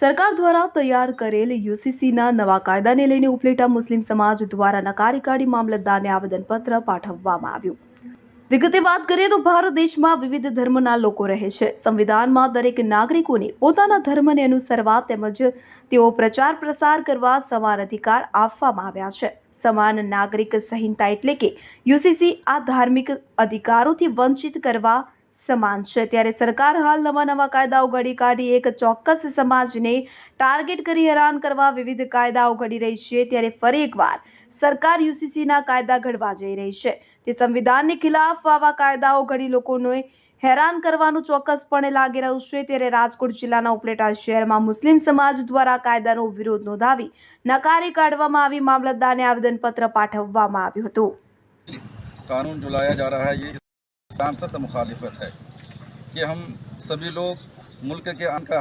સરકાર દ્વારા તૈયાર કરેલ યુસીસીના નવા કાયદાને લઈને ઉપલેટા મુસ્લિમ સમાજ દ્વારા નકારી કાઢી મામલતદારને આવેદનપત્ર પાઠવવામાં આવ્યું. વિગતે વાત કરીએ તો ભારત દેશમાં વિવિધ ધર્મના લોકો રહે છે. સંવિધાનમાં દરેક નાગરિકોને પોતાના ધર્મને અનુસરવા તેમજ તેઓ પ્રચાર પ્રસાર કરવા સમાન અધિકાર આપવામાં આવ્યા છે. સમાન નાગરિક સંહિતા એટલે કે યુસીસી આ ધાર્મિક અધિકારોથી વંચિત કરવા સમાન છે. ત્યારે સરકાર હાલ નવા નવા કાયદાઓ ઘડી કાઢી એક ચોક્કસ સમાજને ટાર્ગેટ કરી હેરાન કરવા વિવિધ કાયદાઓ ઘડી રહી છે. ત્યારે ફરી એકવાર સરકાર યુસીસીના કાયદા ઘડવા જઈ રહી છે. તે સંવિધાનની ખિલાફ આવા કાયદાઓ ઘડી લોકોને હેરાન કરવાનું ચોક્કસપણે લાગી રહ્યું છે. ત્યારે રાજકોટ જિલ્લાના ઉપલેટા શહેરમાં મુસ્લિમ સમાજ દ્વારા કાયદાનો વિરોધ નોંધાવી નકારી કાઢવામાં આવી મામલતદારને આવેદનપત્ર પાઠવવામાં આવ્યું હતું. કાનૂન જુલાયા જા રહા હૈ इस्लाम सख्त मुखालिफत है कि हम सभी लोग मुल्क के अन का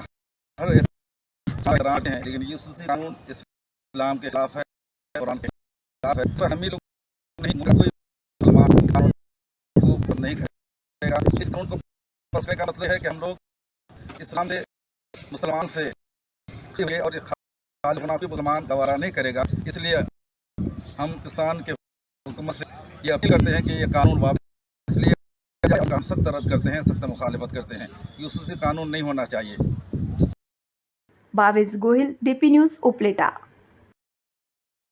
हर एहतराम हैं, लेकिन यूसीसी कानून इस्लाम के खिलाफ है, कुरान के खिलाफ है। तो हम ही लोग नहीं मुसलमान कानून को नहीं करेगा। इस कानून को फंसने का मतलब है कि हम लोग इस्लाम से मुसलमान से हुए और खाल होना भी मुसलमान गवारा नहीं करेगा। इसलिए हम पाकिस्तान के हुकूमत से ये अपील करते हैं कि ये कानून वापस का सख्त रद्द करते हैं सख्त मुखालफत करते हैं ये उससे कानून नहीं होना चाहिए बावेज गोहिल डीपी न्यूज़ उपलेटा